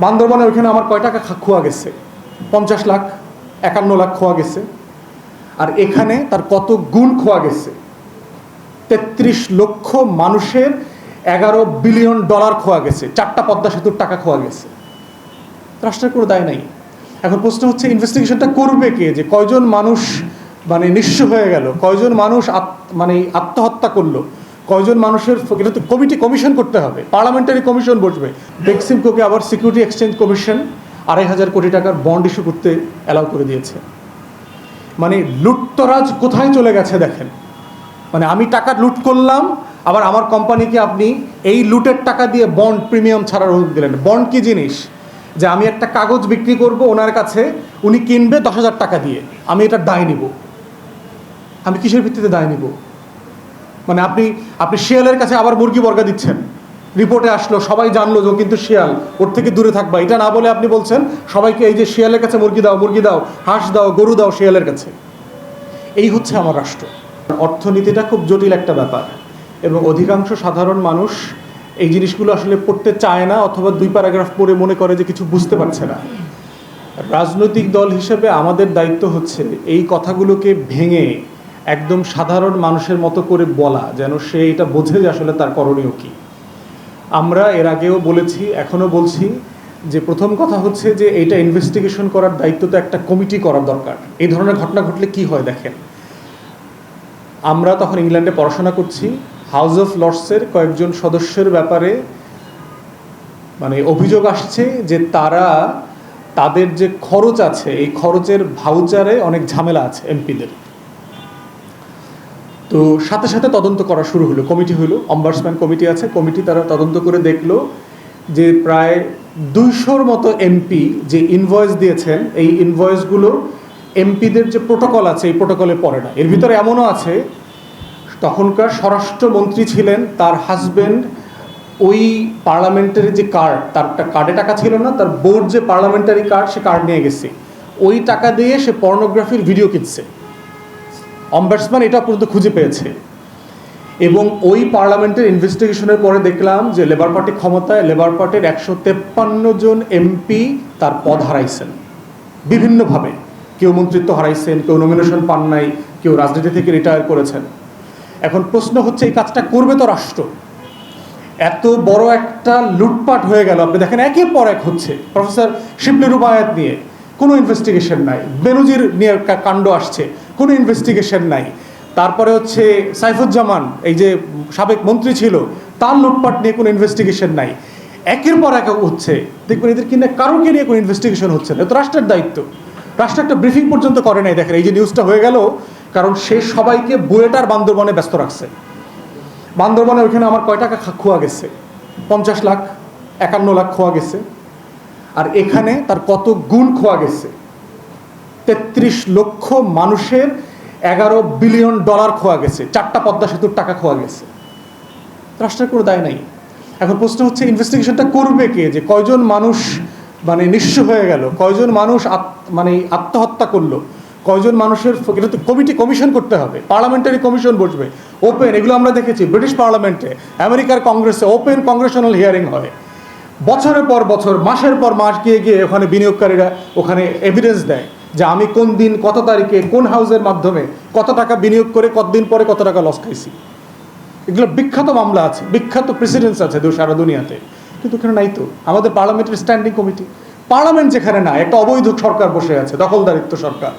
বান্দরবানে ওইখানে আমার কয় টাকা খোয়া গেছে? পঞ্চাশ লাখ, একান্ন লাখ খোয়া গেছে। আর এখানে তার কত গুণ খোয়া গেছে? তেত্রিশ লক্ষ মানুষের এগারো বিলিয়ন ডলার খোয়া গেছে। চারটা পদ্মা সেতুর টাকা খোয়া গেছে। রাষ্ট্রের কোনো দায় নাই। এখন প্রশ্ন হচ্ছে ইনভেস্টিগেশনটা করবে কে? যে কয়জন মানুষ মানে নিঃস্ব হয়ে গেল? কয়জন মানুষ মানে আত্মহত্যা করল? কয়জন মানুষের এটা তো কমিটি কমিশন করতে হবে পার্লামেন্টারি কমিশন বসবে। বেক্সিমকোকে আবার সিকিউরিটি এক্সচেঞ্জ কমিশন আড়াই হাজার কোটি টাকার বন্ড ইস্যু করতে অ্যালাউ করে দিয়েছে। মানে লুটতরাজ কোথায় চলে গেছে দেখেন। মানে আমি টাকা লুট করলাম, আবার আমার কোম্পানিকে আপনি এই লুটের টাকা দিয়ে বন্ড প্রিমিয়াম ছাড়ার অনুমতি দিলেন। বন্ড কি জিনিস? যে আমি একটা কাগজ বিক্রি করব ওনার কাছে, উনি কিনবে দশ হাজার টাকা দিয়ে। আমি এটা দায় নিব। আমি কিসের ভিত্তিতে দায় নিব? মানে আপনি আপনি শিয়ালের কাছে আবার মুরগি বর্গা দিচ্ছেন। রিপোর্টে আসলো, সবাই জানলো যে কিন্তু শিয়াল, ওর থেকে দূরে থাকবা এটা না বলে আপনি বলছেন, সবাইকে এই যে শিয়ালের কাছে মুরগি দাও মুরগি দাও, হাঁস দাও, গরু দাও শিয়ালের কাছে। এই হচ্ছে আমার রাষ্ট্র। অর্থনীতিটা খুব জটিল একটা ব্যাপার। এবং অধিকাংশ সাধারণ মানুষ এই জিনিসগুলো আসলে পড়তে চায় না, অথবা দুই প্যারাগ্রাফ পড়ে মনে করে যে কিছু বুঝতে পারছে না। রাজনৈতিক দল হিসেবে আমাদের দায়িত্ব হচ্ছে এই কথাগুলোকে ভেঙে একদম সাধারণ মানুষের মতো করে বলা, যেন সে এটা বোঝে যে আসলে তার করণীয় কী। আমরা এর আগেও বলেছি, এখনও বলছি যে প্রথম কথা হচ্ছে যে এটা ইনভেস্টিগেশন করার দায়িত্ব তো একটা কমিটি করার দরকার। এই ধরনের ঘটনা ঘটলে কি হয় দেখেন। আমরা তখন ইংল্যান্ডে পড়াশোনা করছি হাউস অফ লর্ডসের কয়েকজন সদস্যের ব্যাপারে মানে অভিযোগ আসছে যে তারা তাদের যে খরচ আছে, এই খরচের ভাউচারে অনেক ঝামেলা আছে এমপিদের তো সাথে সাথে তদন্ত করা শুরু হলো। কমিটি হলো অম্বার্সম্যান কমিটি আছে, কমিটি তারা তদন্ত করে দেখল যে প্রায় দুইশোর মতো এমপি যে ইনভয়েস দিয়েছেন, এই ইনভয়েসগুলো এমপিদের যে প্রোটোকল আছে, এই প্রোটোকলে পড়ে না। এর ভিতরে এমনও আছে, তখনকার স্বরাষ্ট্রমন্ত্রী ছিলেন, তার হাজব্যান্ড ওই পার্লামেন্টারি যে কার্ড তার কার্ডে টাকা ছিল না, তার বোর্ড যে পার্লামেন্টারি কার্ড সে কার্ড নিয়ে গেছে। ওই টাকা দিয়ে সে পর্নোগ্রাফির ভিডিও কিনছে। অম্বার্সম্যান এটা পর্যন্ত খুঁজে পেয়েছে। এবং ওই পার্লামেন্টের ইনভেস্টিগেশনের পরে দেখলাম যে লেবার পার্টি ক্ষমতায় লেবার পার্টির একশো তেপ্পান্ন জন এমপি তার পদ হারাইছেন। বিভিন্নভাবে। কেউ মন্ত্রিত্ব হারাইছেন, কেউ নমিনেশন পান নাই, কেউ রাজনীতি থেকে রিটায়ার করেছেন। এখন প্রশ্ন হচ্ছে, এই কাজটা করবে তো রাষ্ট্র? এত বড় একটা লুটপাট হয়ে গেল। আপনি দেখেন, একের পর এক হচ্ছে। প্রফেসর শিবলি রুবায়াত নিয়ে কোনো ইনভেস্টিগেশন নাই। বেনজির নিয়ে কাণ্ড আসছে। কোনো ইনভেস্টিগেশন নাই। তারপরে হচ্ছে সাইফুজ্জামান, এই যে সাবেক মন্ত্রী ছিল, তার লুটপাট নিয়ে কোনো ইনভেস্টিগেশন নাই। একের পর এক হচ্ছে দেখবেন এদের কিনে কারোকে নিয়ে কোনো ইনভেস্টিগেশন হচ্ছে না। তো রাষ্ট্রের দায়িত্ব। রাষ্ট্র একটা ব্রিফিং পর্যন্ত করে নাই। দেখেন, এই যে নিউজটা হয়ে গেল, কারণ সে সবাইকে বুয়েটার বান্দরবনে ব্যস্ত রাখছে। বান্দরবনে ওইখানে আমার কয় টাকা খোয়া গেছে? পঞ্চাশ লাখ, একান্ন লাখ খোয়া গেছে। আর এখানে তার কত গুণ খোয়া গেছে? তেত্রিশ লক্ষ মানুষের এগারো বিলিয়ন ডলার খোয়া গেছে, চারটা পদ্মা সেতুর টাকা খোয়া গেছে। রাষ্ট্রের কোনো দায় নাই। এখন প্রশ্ন হচ্ছে ইনভেস্টিগেশনটা করবে কে? যে কয়জন মানুষ মানে নিঃস্ব হয়ে গেল? কয়জন মানুষ মানে আত্মহত্যা করল? কয়জন মানুষের এটা তো কমিটি কমিশন করতে হবে। পার্লামেন্টারি কমিশন বসবে। ওপেন এগুলো আমরা দেখেছি ব্রিটিশ পার্লামেন্টে আমেরিকার কংগ্রেসে ওপেন কংগ্রেশনাল হিয়ারিং হয়। বছরের পর বছর, মাসের পর মাস গিয়ে গিয়ে ওখানে বিনিয়োগকারীরা ওখানে এভিডেন্স দেয়। যে আমি কোন দিন কত তারিখে কোন হাউসের মাধ্যমে কত টাকা বিনিয়োগ করে কতদিন পরে কত টাকা লস খাইছি। এগুলো বিখ্যাত মামলা আছে, বিখ্যাত প্রেসিডেন্স আছে সারা দুনিয়াতে। কিন্তু ওখানে নাই তো। আমাদের পার্লামেন্টের স্ট্যান্ডিং কমিটি পার্লামেন্ট যেখানে না একটা অবৈধ সরকার বসে আছে, দখলদারিত্ব সরকার।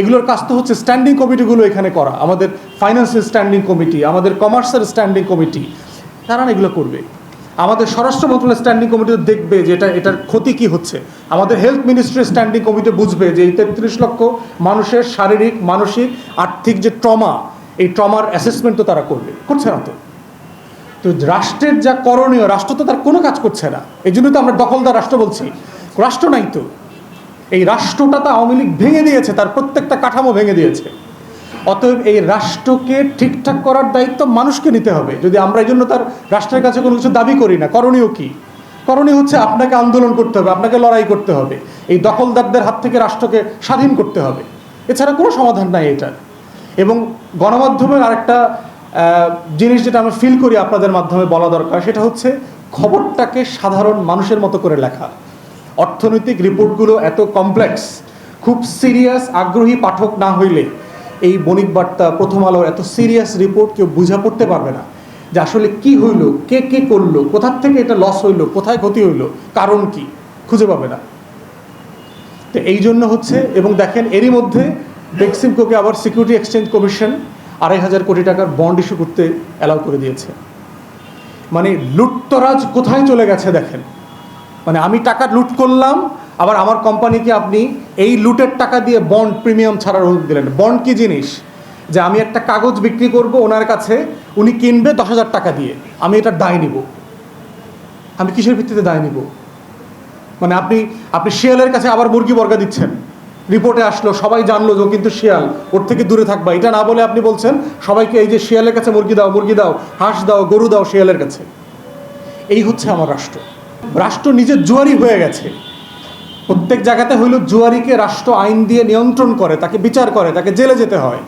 এগুলোর কাজ তো হচ্ছে স্ট্যান্ডিং কমিটিগুলো এখানে করা। আমাদের ফাইন্যান্সের স্ট্যান্ডিং কমিটি আমাদের কমার্সের স্ট্যান্ডিং কমিটি তারা এগুলো করবে। আমাদের স্বরাষ্ট্র মন্ত্রণালয়ের স্ট্যান্ডিং কমিটি দেখবে যে এটা এটার ক্ষতি কি হচ্ছে। আমাদের হেলথ মিনিস্ট্রির স্ট্যান্ডিং কমিটি বুঝবে যে এই তেত্রিশ লক্ষ মানুষের শারীরিক, মানসিক, আর্থিক যে ট্রমা, এই ট্রমার অ্যাসেসমেন্ট তো তারা করবে। করছে না তো। তো রাষ্ট্রের যা করণীয়, রাষ্ট্র তো তার কোনো কাজ করছে না। এই জন্য তো আমরা দখলদার রাষ্ট্র বলছি। রাষ্ট্র নাই তো। এই রাষ্ট্রটা তো আওয়ামী লীগ ভেঙে দিয়েছে, তার প্রত্যেকটা কাঠামো ভেঙে দিয়েছে। অতএব এই রাষ্ট্রকে ঠিকঠাক করার দায়িত্ব মানুষকে নিতে হবে। যদি আমরা এই জন্য তার রাষ্ট্রের কাছে কোনো কিছু দাবি করি না, করণীয় কি? করণীয় হচ্ছে আপনাকে আন্দোলন করতে হবে, আপনাকে লড়াই করতে হবে। এই দখলদারদের হাত থেকে রাষ্ট্রকে স্বাধীন করতে হবে। এছাড়া কোনো সমাধান নাই এটার। এবং গণমাধ্যমের আরেকটা জিনিস যেটা আমি ফিল করি আপনাদের মাধ্যমে বলা দরকার, সেটা হচ্ছে খবরটাকে সাধারণ মানুষের মতো করে লেখা। অর্থনৈতিক রিপোর্টগুলো এত কমপ্লেক্স খুব সিরিয়াস আগ্রহী পাঠক না হইলে। এই বণিক বার্তা প্রথম আলোর এত সিরিয়াস রিপোর্ট কেউ বুঝা পড়তে পারবে না যে আসলে কি হইল, কে কে করল কোথার থেকে এটা লস হইল, কোথায় ক্ষতি হইল, কারণ কি, খুঁজে পাবে না। তো এই জন্য হচ্ছে, এবং দেখেন এরই মধ্যে বেক্সিমকোকে আবার সিকিউরিটি এক্সচেঞ্জ কমিশন আড়াই হাজার কোটি টাকার বন্ড ইস্যু করতে অ্যালাউ করে দিয়েছে। মানে লুটতরাজ কোথায় চলে গেছে দেখেন। মানে আমি টাকা লুট করলাম আবার আমার কোম্পানিকে আপনি এই লুটের টাকা দিয়ে বন্ড প্রিমিয়াম ছাড়ার অনুমতি দিলেন। বন্ড কি জিনিস? যে আমি একটা কাগজ বিক্রি করব, ওনার কাছে উনি কিনবে দশ হাজার টাকা দিয়ে। আমি এটা দায় নিব। আমি কিসের ভিত্তিতে দায় নিব? মানে আপনি আপনি শিয়ালের কাছে আবার মুরগি বর্গা দিচ্ছেন। রিপোর্টে আসলো, সবাই জানলো যে কিন্তু শিয়াল। ওর থেকে দূরে থাকবা এটা না বলে আপনি বলছেন, সবাইকে এই যে শিয়ালের কাছে মুরগি দাও মুরগি দাও, হাঁস দাও, গরু দাও শিয়ালের কাছে। এই হচ্ছে আমার রাষ্ট্র। রাষ্ট্র নিজের জুয়ারি হয়ে গেছে। প্রত্যেক জায়গাতে হইল জুয়ারিকে রাষ্ট্র আইন দিয়ে নিয়ন্ত্রণ করে, তাকে বিচার করে, তাকে জেলে যেতে হয়।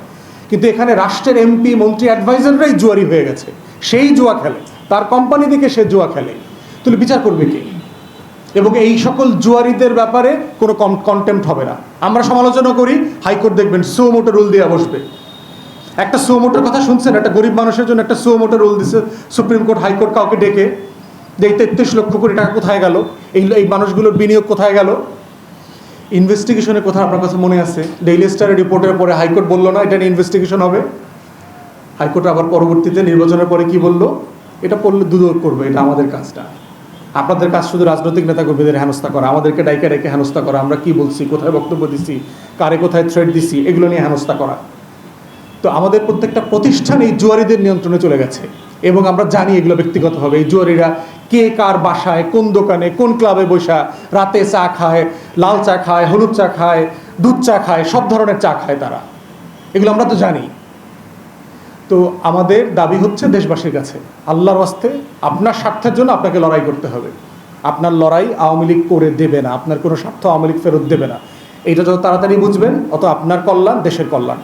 কিন্তু এখানে রাষ্ট্রের এমপি, মন্ত্রী, অ্যাডভাইজাররাই জুয়ারি হয়ে গেছে। সেই জুয়া খেলে, তার কোম্পানি থেকে সে জুয়া খেলে। তাহলে বিচার করবে কে? এবং এই সকল জুয়ারিদের ব্যাপারে কোনো কন্টেম্প হবে না। আমরা সমালোচনা করি, হাইকোর্ট দেখবেন সো মোটো রুল দিয়ে বসবে। একটা সো মোটোর কথা শুনছেন? একটা গরিব মানুষের জন্য একটা সো মোটো রুল দিছে, সুপ্রিম কোর্ট, হাইকোর্ট কাউকে ডেকে। যে এই তেত্রিশ লক্ষ কোটি টাকা কোথায় গেল? এই এই মানুষগুলোর বিনিয়োগ কোথায় গেল? ইনভেস্টিগেশনের কথা আপনার কাছে মনে আছে? ডেইলি স্টারের রিপোর্টের পরে হাইকোর্ট বলল না, এটা নিয়ে ইনভেস্টিগেশন হবে? হাইকোর্ট আবার পরবর্তীতে নির্বাচনের পরে কি বলল? এটা পড়লে দুদক করবে, এটা আমাদের কাজটা। আপনাদের কাজ শুধু রাজনৈতিক নেতা কর্মীদের হেনস্থা করা, আমাদেরকে ডাইকে ডাইকে হেনস্থা করা, আমরা কি বলছি, কোথায় বক্তব্য দিছি, কারে কোথায় থ্রেড দিছি, এগুলো নিয়ে হেনস্থা করা। তো আমাদের প্রত্যেকটা প্রতিষ্ঠান এই জুয়ারিদের নিয়ন্ত্রণে চলে গেছে, এবং আমরা জানি এগুলো ব্যক্তিগতভাবে। এই জুয়ারিরা কে কার বাসায়, কোন দোকানে, কোন ক্লাবে বসা, রাতে চা খায়, লাল চা খায়, হলুদ চা খায়, দুধ চা খায়, সব ধরনের চা খায় তারা। এগুলো আমরা তো জানি। তো আমাদের দাবি হচ্ছে দেশবাসীর কাছে, আল্লাহর ওয়াস্তে আপনার স্বার্থের জন্য আপনাকে লড়াই করতে হবে। আপনার লড়াই আওয়ামী লীগ করে দেবে না, আপনার কোনো স্বার্থ আওয়ামী লীগ ফেরত দেবে না। এটা যত তাড়াতাড়ি বুঝবেন, অত আপনার কল্যাণ, দেশের কল্যাণ।